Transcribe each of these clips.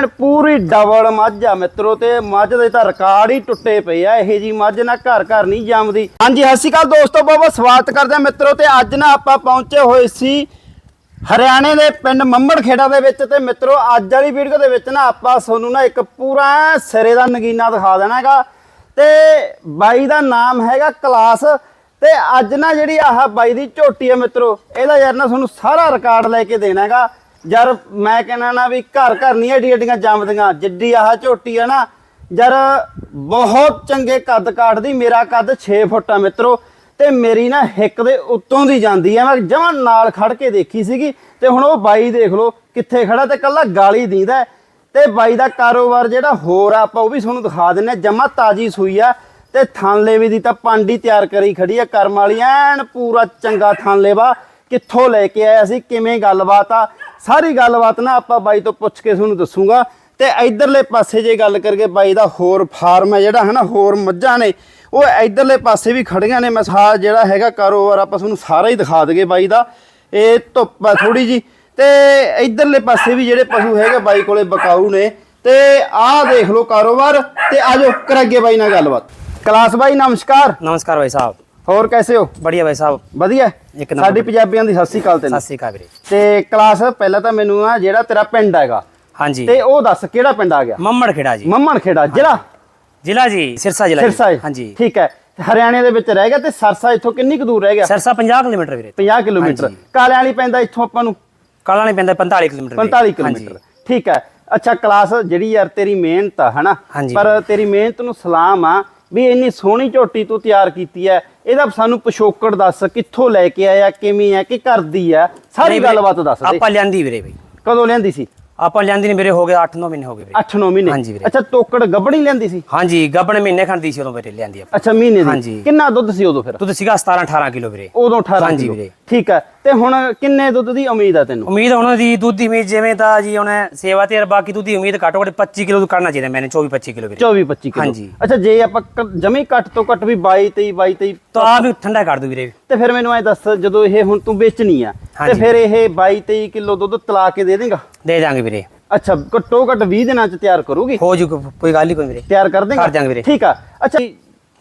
ਐਨ ਪੂਰੀ double ਮੱਝ ਆ ਮਿੱਤਰੋ ਤੇ ਮੱਝ ਦੇ ਤਾਂ ਰਿਕਾਰਡ ਹੀ ਟੁੱਟੇ ਪਏ ਆ, ਇਹ ਜੀ ਮੱਝ ਨਾ ਘਰ ਘਰ ਨਹੀਂ ਜੰਮਦੀ। ਹਾਂਜੀ, ਸਤਿ ਸ਼੍ਰੀ ਅਕਾਲ ਦੋਸਤੋ, ਬਹੁਤ ਸਵਾਗਤ ਕਰਦੇ ਆ ਮਿੱਤਰੋ ਤੇ ਅੱਜ ਨਾ ਆਪਾਂ ਪਹੁੰਚੇ ਹੋਏ ਸੀ ਹਰਿਆਣੇ ਦੇ ਪਿੰਡ ਮੰਮੜ ਖੇੜਾ ਦੇ ਵਿੱਚ ਤੇ ਮਿੱਤਰੋ ਅੱਜ ਵਾਲੀ ਵੀਡੀਓ ਦੇ ਵਿੱਚ ਨਾ ਆਪਾਂ ਤੁਹਾਨੂੰ ਨਾ ਇੱਕ ਪੂਰਾ ਸਿਰੇ ਦਾ ਨਗੀਨਾ ਦਿਖਾ ਦੇਣਾ ਤੇ ਬਾਈ ਦਾ ਨਾਮ ਹੈਗਾ ਕਲਾਸ ਤੇ ਅੱਜ ਨਾ ਜਿਹੜੀ ਆਹ ਬਾਈ ਦੀ ਝੋਟੀ ਆ ਮਿੱਤਰੋ, ਇਹਦਾ ਯਾਰ ਨਾ ਤੁਹਾਨੂੰ ਸਾਰਾ ਰਿਕਾਰਡ ਲੈ ਕੇ ਦੇਣਾ ਯਾਰ ਮੈਂ ਕਹਿੰਦਾ ਨਾ ਵੀ ਘਰ ਘਰ ਨਹੀਂ ਏਡੀ ਏਡੀਆਂ ਜੰਮਦੀਆਂ, ਜਿੱਡੀ ਆਹ ਝੋਟੀ ਆ ਨਾ, ਯਾਰ ਬਹੁਤ ਚੰਗੇ ਕੱਦ ਕਾਟਦੀ, ਮੇਰਾ ਕੱਦ 6 ਫੁੱਟ ਆ ਮਿੱਤਰੋ, ਤੇ ਮੇਰੀ ਨਾ ਹਿੱਕ ਦੇ ਉੱਤੋਂ ਦੀ ਜਾਂਦੀ ਆ, ਮੈਂ ਜਮਾਂ ਨਾਲ ਖੜ ਕੇ ਦੇਖੀ ਸੀਗੀ, ਤੇ ਹੁਣ ਉਹ ਬਾਈ ਦੇਖ ਲਓ ਕਿੱਥੇ ਖੜਾ ਤੇ ਕੱਲਾ ਗਾਲੀ ਦਿੰਦਾ ਤੇ ਬਾਈ ਦਾ ਕਾਰੋਬਾਰ ਜਿਹੜਾ ਹੋਰ ਆ, ਆਪਾਂ ਉਹ ਵੀ ਤੁਹਾਨੂੰ ਦਿਖਾ ਦਿੰਨੇ ਜਮਾ ਤਾਜੀ ਸੂਈ ਆ, ਤੇ ਥਾਨਲੇਵੇ ਦੀ ਤਾਂ ਪਾਂਡੀ ਤਿਆਰ ਕਰੀ ਖੜੀ ਆ ਕਰਮ ਵਾਲੀ, ਐਨ ਪੂਰਾ ਚੰਗਾ ਥਾਨਲੇਵਾ, ਕਿੱਥੋਂ ਲੈ ਕੇ ਆਇਆ ਸੀ, ਕਿਵੇਂ ਗੱਲਬਾਤ ਆ ਸਾਰੀ ਗੱਲਬਾਤ ਨਾ ਆਪਾਂ ਬਾਈ ਤੋਂ ਪੁੱਛ ਕੇ ਤੁਹਾਨੂੰ ਦੱਸੂਗਾ। ਤੇ ਇਧਰਲੇ ਪਾਸੇ ਜੇ ਗੱਲ ਕਰਕੇ ਬਾਈ ਦਾ ਹੋਰ ਫਾਰਮ ਹੈ ਜਿਹੜਾ ਹਨਾ, ਹੋਰ ਮੱਝਾਂ ਨੇ, ਉਹ ਇਧਰਲੇ ਪਾਸੇ ਵੀ ਖੜੀਆਂ ਨੇ। ਮਸਾ ਜਿਹੜਾ ਹੈਗਾ ਕਾਰੋਬਾਰ ਆਪਾਂ ਤੁਹਾਨੂੰ ਸਾਰਾ ਹੀ ਦਿਖਾ ਦਗੇ ਬਾਈ ਦਾ। ਇਹ ਧੁੱਪ ਆ ਥੋੜੀ ਜੀ ਤੇ ਇਧਰਲੇ ਪਾਸੇ ਵੀ ਜਿਹੜੇ ਪਸ਼ੂ ਹੈਗੇ ਬਾਈ ਕੋਲੇ ਬਕਾਊ ਨੇ। ਤੇ ਆਹ ਦੇਖ ਲਓ ਕਾਰੋਬਾਰ ਤੇ ਆਜੋ ਕਰਾਂਗੇ ਬਾਈ ਨਾਲ ਗੱਲਬਾਤ। ਕਲਾਸ ਬਾਈ, ਨਮਸਕਾਰ। ਨਮਸਕਾਰ ਬਾਈ ਸਾਹਿਬ। ਹੋਰ ਕੈਸੇ ਹੋ? ਬੜੀਆ ਭਾਈ ਸਾਹਿਬ। ਵਧੀਆ। ਇੱਕ ਨੰਬਰ ਸਾਡੀ ਪੰਜਾਬੀਆਂ ਦੀ ਸਤਿ ਸ੍ਰੀ ਅਕਾਲ ਤੈਨੂੰ। ਸਤਿ ਵੀਰੇ। ਤੇ ਕਲਾਸ ਪਹਿਲਾਂ ਤਾਂ ਮੈਨੂੰ ਆ ਜਿਹੜਾ ਤੇਰਾ ਪਿੰਡ ਹੈਗਾ। ਹਾਂਜੀ। ਤੇ ਉਹ ਦੱਸ ਕਿਹੜਾ ਪਿੰਡ ਆ ਗਿਆ? ਮੰਮਣ ਖੇੜਾ ਜੀ। ਮੰਮਣ ਖੇੜਾ ਜ਼ਿਲ੍ਹਾ? ਜ਼ਿਲ੍ਹਾ ਜੀ ਸਿਰਸਾ ਜ਼ਿਲ੍ਹਾ ਸਿਰਸਾ ਹਾਂਜੀ। ਠੀਕ ਹੈ। ਹਰਿਆਣੇ ਦੇ ਵਿੱਚ ਰਹਿ ਗਿਆ ਤੇ ਸਰਸਾ ਇੱਥੋਂ ਕਿੰਨੀ ਕੁ ਦੂਰ ਰਹਿ ਗਿਆ? ਸਰਸਾ 50 ਕਿਲੋਮੀਟਰ ਵੀਰੇ। 50 ਕਿਲੋਮੀਟਰ। ਕਾਲੇ ਵਾਲੀ ਪੈਂਦਾ ਇੱਥੋਂ ਆਪਾਂ ਨੂੰ? ਕਾਲਾ ਵਾਲੀ ਪੈਂਦਾ 45 ਕਿਲੋਮੀਟਰ 45 ਕਿਲੋਮੀਟਰ। ਠੀਕ ਹੈ। ਅੱਛਾ ਕਲਾਸ ਜਿਹੜੀ ਯਾਰ ਤੇਰੀ ਮਿਹਨਤ ਆ ਹਨਾ? ਪਰ ਤੇਰੀ ਮਿਹਨਤ ਨੂੰ ਸਲਾਮ ਆ। ਵੀ ਇੰਨੀ ਸੋਹਣੀ ਝੋਟੀ ਤੂੰ ਤਿਆਰ ਕੀਤੀ ਹੈ ਇਹਦਾ ਸਾਨੂੰ ਪਿਛੋਕੜ ਦੱਸ ਕਿੱਥੋਂ ਲੈ ਕੇ ਆਇਆ ਕਿਵੇਂ ਹੈ ਕਿ ਕਰਦੀ ਹੈ ਸਾਰੀ ਗੱਲਬਾਤ ਦੱਸ ਦੇ। ਆਪਾਂ ਲਿਆਂਦੀ ਵੀਰੇ ਬਈ। ਕਦੋਂ ਲਿਆਂਦੀ ਸੀ? ਆਪਾਂ ਲਿਆਂਦੀ ਨਹੀਂ ਵੀਰੇ ਹੋ ਗਿਆ 8-9 ਮਹੀਨੇ ਹੋ ਗਏ ਵੀਰੇ। 8-9 ਮਹੀਨੇ? ਹਾਂਜੀ ਵੀਰੇ। ਅੱਛਾ ਤੋਕੜ ਗੱਬੜੀ ਲੈਂਦੀ ਸੀ? ਹਾਂਜੀ ਗੱਬਣ ਮਹੀਨੇ ਖੰਡੀ ਸੀ ਉਦੋਂ ਵੀਰੇ ਲਿਆਂਦੀ ਆਪਾਂ। ਅੱਛਾ ਮਹੀਨੇ ਦੀ। ਹਾਂਜੀ। ਕਿੰਨਾ ਦੁੱਧ ਸੀ ਉਦੋਂ ਫਿਰ? ਦੁੱਧ ਸੀਗਾ 17-18 ਕਿਲੋ ਵੀਰੇ। ਉਦੋਂ 18 ਹਾਂਜੀ ਕਿਲੋ। ਵੀਰੇ। ਠੀਕ ਹੈ। ਤੇ ਹੁਣ ਕਿੰਨੇ ਦੁੱਧ ਦੀ ਉਮੀਦ ਆ ਤੈਨੂੰ? ਉਮੀਦ ਉਹਨਾਂ ਦੀ ਦੁੱਧ ਦੀ ਉਮੀਦ ਜਿਵੇਂ ਤਾਂ ਜੀ ਉਹਨੇ ਸੇਵਾ ਤੇ ਬਾਕੀ ਦੁੱਧ ਦੀ ਉਮੀਦ ਘੱਟੋ ਘੱਟ 25 ਕਿਲੋ ਕਰਨਾ ਚਾਹੀਦਾ ਮੈਨੇ 24-25 ਕਿਲੋ ਵੀਰੇ। 24 25 ਕਿਲੋ। ਹਾਂਜੀ। ਅੱਛਾ ਜੇ ਆਪਾਂ ਜਮੀ ਘੱਟ ਤੋਂ ਘੱਟ ਵੀ 22 23 22 23 ਤਾਂ ਆ ਵੀ ਠੰਡਾ ਕਰ ਦੋ ਵੀਰੇ। ਤੇ ਫਿਰ ਮੈਨੂੰ ਐ ਦੱਸ ਜਦੋਂ ਇਹ ਹੁਣ ਤੂੰ ਵੇਚਣੀ ਆ ਤੇ। ਫਿਰ ਇਹ 22 23 ਕਿਲੋ ਦੁੱਧ ਤਲਾ ਕੇ ਦੇ ਦੇਂਗਾ? ਦੇ ਦਾਂਗੇ ਵੀਰੇ। ਅੱਛਾ ਘੱਟੋ ਘੱਟ 20 ਦਿਨਾਂ ਚ ਤਿਆਰ ਕਰੂਗੀ? ਹੋ ਜੂ ਕੋਈ ਗੱਲ ਹੀ ਕੋਈ ਵੀਰੇ। ਤਿਆਰ ਕਰ ਦੇਂਗਾ? ਕਰ ਦਿਆਂਗੇ ਵੀਰੇ। ਠੀਕ ਆ। ਅੱਛਾ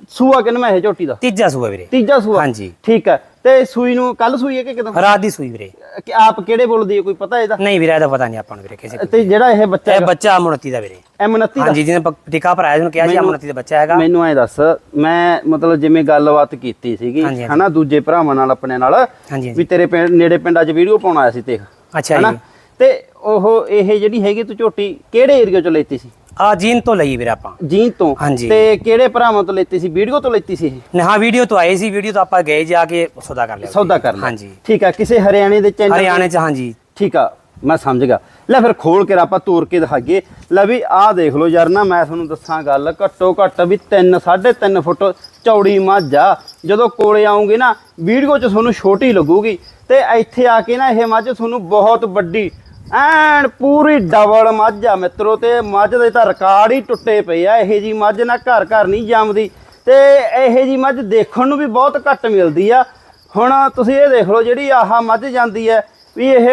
ਸੂਆ ਕਿੰਨਾ ਹੈ ਝੋਟੀ ਦਾ? ਤੀਜਾ ਸੂਆ ਵੀਰੇ। ਤੀਜਾ ਸੂਆ? ਹਾਂਜੀ। ਠੀਕ ਹੈ ਤੇ ਸੂਈ ਨੂੰ ਕੱਲ ਸੂਈ ਹੈ ਕਿ ਕਿਦੋਂ? ਰਾਤ ਦੀ ਸੂਈ ਵੀਰੇ। ਕਿ ਆਪ ਕਿਹੜੇ ਬੋਲਦੀ ਹੈ? ਕੋਈ ਪਤਾ ਇਹਦਾ? ਨਹੀਂ ਵੀਰੇ ਇਹਦਾ ਪਤਾ ਨਹੀਂ ਆਪਾਂ ਨੂੰ ਵੀਰੇ ਕਿਸੇ ਤੇ ਜਿਹੜਾ ਇਹ ਬੱਚਾ ਇਹ ਬੱਚਾ ਅਮਨਤੀ ਦਾ ਵੀਰੇ। M29 ਦਾ? ਹਾਂਜੀ ਜਿਹਨੇ ਟੀਕਾ ਭਰਾਇਆ ਜਿਹਨੂੰ ਕਿਹਾ ਸੀ ਮੈਨੂੰ- ਅਮਨਤੀ ਦਾ ਬੱਚਾ ਹੈਗਾ। ਮੈਨੂੰ ਐ ਦੱਸ ਮੈਂ ਮਤਲਬ ਜਿਵੇਂ ਗੱਲਬਾਤ ਕੀਤੀ ਸੀਗੀ। ਹਨਾ ਦੂਜੇ ਭਰਾਵਾਂ ਨਾਲ ਆਪਣੇ ਨਾਲ ਵੀ ਤੇਰੇ ਪਿੰਡ ਨੇੜੇ ਪਿੰਡਾਂ 'ਚ ਵੀਡੀਓ ਪਾਉਣ ਆਇਆ ਸੀ ਦੇਖ ਅੱਛਾ ਹਨਾ? ਜੀ। ਤੇ ਉਹ ਇਹ ਜਿਹੜੀ ਹੈਗੀ ਤੂੰ ਝੋਟੀ ਕਿਹੜੇ ਏਰੀਆ 'ਚੋਂ ਲੈਤੀ ਸੀ? ਆ ਜੀਨ ਤੋਂ ਲਈ ਵੀਰੇ ਆਪਾਂ। ਜੀਨ ਤੋਂ? ਹਾਂਜੀ। ਤੇ ਕਿਹੜੇ ਭਰਾਵਾਂ ਤੋਂ ਲੈਤੀ ਸੀ? ਵੀਡੀਓ ਤੋਂ ਲੈਤੀ ਸੀ ਨੇ ਹਾਂ ਵੀਡੀਓ ਤੋਂ ਆਈ ਸੀ ਵੀਡੀਓ ਤੋਂ ਆਪਾਂ ਗਏ ਜਾ ਕੇ ਸੌਦਾ ਕਰ ਲਿਆ ਸੌਦਾ ਕਰ ਲਿਆ। ਹਾਂਜੀ। ਠੀਕ ਆ ਕਿਸੇ ਹਰਿਆਣੇ ਦੇ ਚੈਨਲ ਹਰਿਆਣੇ ਚ ਹਾਂਜੀ। ਠੀਕ ਆ ਮੈਂ ਸਮਝ ਗਿਆ। ਲੈ ਫਿਰ ਖੋਲ ਕੇ ਆਪਾਂ ਤੋੜ ਕੇ ਦਿਖਾਈਏ। ਲੈ ਵੀ ਆਹ ਦੇਖ ਲਓ ਯਾਰ ਨਾ ਮੈਂ ਤੁਹਾਨੂੰ ਦੱਸਾਂ ਗੱਲ ਘੱਟੋ ਘੱਟ ਵੀ 3 3.5 ਫੁੱਟ ਚੌੜੀ ਮੱਝ ਆ ਜਦੋਂ ਕੋਲੇ ਆਉਂਗੇ ਨਾ ਵੀਡੀਓ 'ਚ ਤੁਹਾਨੂੰ ਛੋਟੀ ਲੱਗੂਗੀ। ਤੇ ਇੱਥੇ ਆ ਕੇ ਨਾ ਇਹ ਮੱਝ ਤੁਹਾਨੂੰ ਬਹੁਤ ਵੱਡੀ ਐਨ ਪੂਰੀ ਡਬਲ ਮੱਝ ਆ ਮਿੱਤਰੋ ਤੇ ਮੱਝ ਦੇ ਤਾਂ ਰਿਕਾਰਡ ਹੀ ਟੁੱਟੇ ਪਏ ਆ ਇਹ ਜੀ ਮੱਝ ਨਾ ਘਰ ਘਰ ਨਹੀਂ ਜੰਮਦੀ ਤੇ ਇਹ ਜੀ ਮੱਝ ਦੇਖਣ ਨੂੰ ਵੀ ਬਹੁਤ ਘੱਟ ਮਿਲਦੀ ਆ। ਹੁਣ ਤੁਸੀਂ ਇਹ ਦੇਖ ਲਓ ਜਿਹੜੀ ਆਹ ਮੱਝ ਜਾਂਦੀ ਹੈ ਵੀ ਇਹ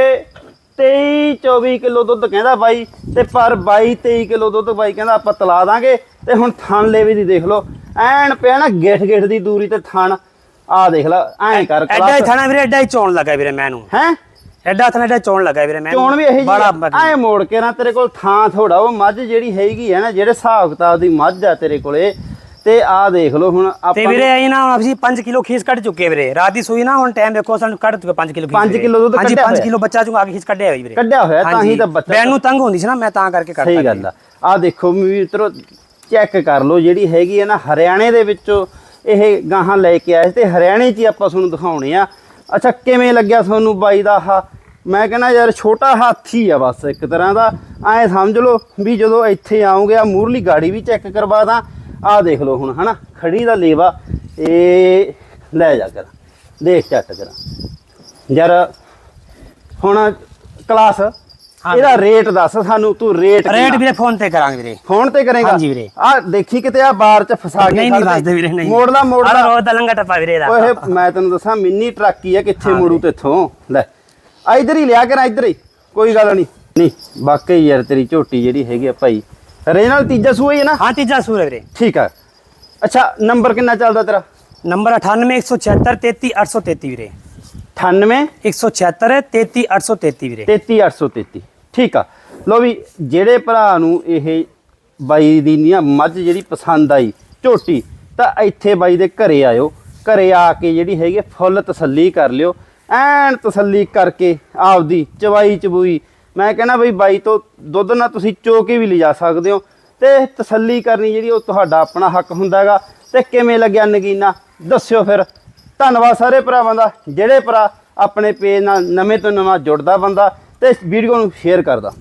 23 24 ਕਿਲੋ ਦੁੱਧ ਕਹਿੰਦਾ ਬਾਈ ਤੇ ਪਰ 22 23 ਕਿਲੋ ਦੁੱਧ ਬਾਈ ਕਹਿੰਦਾ ਆਪਾਂ ਤਲਾ ਦਾਂਗੇ ਤੇ ਹੁਣ ਥਣ ਲੇਵੇ ਦੀ ਦੇਖ ਲਓ ਐਨ ਪਿਆ ਨਾ ਗਿੱਠ ਗਿੱਠ ਦੀ ਦੂਰੀ ਤੇ ਥਣ ਆ ਦੇਖ ਲੈ ਐਂ ਕਰ ਐਡਾ ਹੀ ਥਾਣਾ ਵੀਰੇ ਐਡਾ ਹੀ ਚੋਣ ਲੱਗਾ ਵੀਰੇ ਮੈਨੂੰ। ਹੈ? ਐਡਾ ਥਾਣਾ ਐਡਾ ਚੋਣ ਲੱਗਾ ਵੀਰੇ ਮੈਨੂੰ ਚੋਣ ਵੀ ਇਹ ਜੀ ਐ ਮੋੜ ਕੇ ਨਾ ਤੇਰੇ ਕੋਲ ਥਾਂ ਥੋੜਾ ਉਹ ਮੱਝ ਜਿਹੜੀ ਹੈਗੀ ਹੈ ਨਾ ਜਿਹੜੇ ਹਿਸਾਬ ਕਿਤਾਬ ਦੀ ਮੱਝ ਆ ਤੇਰੇ ਕੋਲੇ ਤੇ ਆਹ ਦੇਖ ਲਓ ਹੁਣ ਤੇ ਆਪਾਂ ਵੀਰੇ ਇਹ ਨਾ ਹੁਣ ਅਸੀਂ 5 ਕਿਲੋ ਖੀਸ ਕੱਢ ਚੁੱਕੇ ਵੀਰੇ। ਰਾਤ ਦੀ ਸੂਈ ਨਾ ਹੁਣ ਟਾਈਮ ਦੇਖੋ ਸਾਨੂੰ ਕੱਢ ਚੁੱਕੇ 5 ਕਿਲੋ ਪੰਜ ਕਿੱਲੋ ਦੁੱਧ ਹਾਂਜੀ ਕੱਢਿਆ 5 ਹੋਇਆ। ਕਿਲੋ ਬੱਚਾ ਚੋਂ ਆ ਕੇ ਖੀਸ ਕੱਢਿਆ ਹੋਈ ਵੀਰੇ। ਕੱਢਿਆ ਹੋਇਆ ਤਾਂ ਹੀ ਤਾਂ ਬੱਚਾ ਬੈਨ ਨੂੰ ਤੰਗ ਹੁੰਦੀ ਸੀ ਨਾ ਮੈਂ ਤਾਂ ਕਰਕੇ ਕੱਢਤਾ ਸਹੀ ਗੱਲ ਆ। ਆ ਦੇਖੋ ਮਿੱਤਰੋ ਚੈੱਕ ਕਰ ਲਓ ਜਿਹੜੀ ਹੈਗੀ ਹੈ ਨਾ ਹਰਿਆਣੇ ਦੇ ਵਿੱਚੋਂ ਇਹ ਗਾਹਾਂ ਲੈ ਕੇ ਆਏ ਤੇ ਹਰਿਆਣੇ 'ਚ ਹੀ ਆਪਾਂ ਤੁਹਾਨੂੰ ਦਿਖਾਉਣੇ ਆ। ਅੱਛਾ ਕਿਵੇਂ ਲੱਗਿਆ ਤੁਹਾਨੂੰ ਬਾਈ ਦਾ ਆਹ ਮੈਂ ਕਹਿੰਦਾ ਯਾਰ ਛੋਟਾ ਹਾਥੀ ਆ ਬਸ ਇੱਕ ਤਰ੍ਹਾਂ ਦਾ। ਐ ਸਮਝ ਲਓ ਵੀ ਜਦੋਂ ਇੱਥੇ ਆਉਂਗੇ ਆ ਮੂਰਲੀ ਗਾੜੀ ਵੀ ਚੈੱਕ ਕਰਵਾ ਦਾਂ। ਆ ਦੇਖ ਲਓ ਹੁਣ ਹਨਾ? ਖੜੀ ਦਾ ਲੇਵਾ। ਇਹ ਲੈ ਜਾ ਕਰ। ਦੇਖ ਚੱਟ ਕਰ। ਯਾਰ ਹੁਣ ਕਲਾਸ ਇਹਦਾ ਰੇਟ ਦੱਸ ਸਾਨੂੰ ਤੂੰ ਰੇਟ ਰੇਟ? ਵੀਰੇ ਫੋਨ ਤੇ ਕਰਾਂਗੇ ਵੀਰੇ। ਫੋਨ ਤੇ ਕਰੇਗਾ? ਹਾਂਜੀ ਵੀਰੇ। ਆ ਦੇਖੀ ਕਿਤੇ ਆ ਬਾਰ ਚ ਫਸਾ ਕੇ ਨਹੀਂ ਨਹੀਂ ਵੀਰੇ ਨਹੀਂ। ਮੋੜਦਾ ਮੋੜਦਾ ਰੋਜ਼ ਦਾ ਲੰਗਾ ਟੱਪਾ ਵੀਰੇ ਦਾ ਓਏ ਮੈਂ ਤੈਨੂੰ ਦੱਸਾਂ ਮਿੰਨੀ ਟਰੱਕ ਹੀ ਆ ਕਿੱਥੇ ਮੋੜੂ ਤੇਥੋਂ ਲੈ। ਇਧਰ ਹੀ ਲਿਆ ਕਰ ਇਧਰ ਹੀ। ਕੋਈ ਗੱਲ ਨਹੀਂ। ਨਹੀਂ ਵਾਕਈ ਯਾਰ ਤੇਰੀ ਝੋਟੀ ਜਿਹੜੀ ਹੈਗੀ ਆ ਭਾਈ। ਰੇ ਨਾਲ ਤੀਜਾ ਸੂਆ ਹੀ ਹੈ ਨਾ? ਹਾਂ ਤੀਜਾ ਸੂਰ ਹੈ ਵੀਰੇ। ਠੀਕ ਆ। ਅੱਛਾ ਨੰਬਰ ਕਿੰਨਾ ਚੱਲਦਾ ਤੇਰਾ? ਨੰਬਰ 98 176 33 833 ਵੀਰੇ। 98 176 33 833 ਵੀਰੇ। 33833 ਠੀਕ ਆ। ਲੋ ਵੀ ਜਿਹੜੇ ਭਰਾ ਨੂੰ ਇਹ ਬਾਈ ਦੀ ਨੀ ਮੱਝ ਜਿਹੜੀ ਪਸੰਦ ਆਈ ਝੋਟੀ ਤਾਂ ਇੱਥੇ ਬਾਈ ਦੇ ਘਰੇ ਆਇਓ। ਘਰੇ ਆ ਕੇ ਜਿਹੜੀ ਹੈਗੀ ਫੁੱਲ ਤਸੱਲੀ ਕਰ ਲਿਓ। ਐਨ ਤਸੱਲੀ ਕਰਕੇ ਆਪਦੀ ਚਵਾਈ ਚਬੂਈ। ਮੈਂ ਕਹਿੰਦਾ ਬਈ ਬਾਈ ਤੋਂ ਦੁੱਧ ਨਾਲ ਤੁਸੀਂ ਚੋ ਕੇ ਵੀ ਲਿਜਾ ਸਕਦੇ ਹੋ। ਤੇ ਤਸੱਲੀ ਕਰਨੀ ਜਿਹੜੀ ਉਹ ਤੁਹਾਡਾ ਆਪਣਾ ਹੱਕ ਹੁੰਦਾ ਹੈਗਾ। ਤੇ ਕਿਵੇਂ ਲੱਗਿਆ ਨਗੀਨਾ? ਦੱਸਿਓ ਫਿਰ। ਧੰਨਵਾਦ ਸਾਰੇ ਭਰਾਵਾਂ ਦਾ, ਜਿਹੜੇ ਭਰਾ ਆਪਣੇ ਪੇਜ ਨਾਲ ਨਵੇਂ ਤੋਂ ਨਵਾਂ ਜੁੜਦਾ ਬੰਦਾ ਤੇ ਵੀਡੀਓ ਨੂੰ ਸ਼ੇਅਰ ਕਰਦਾ।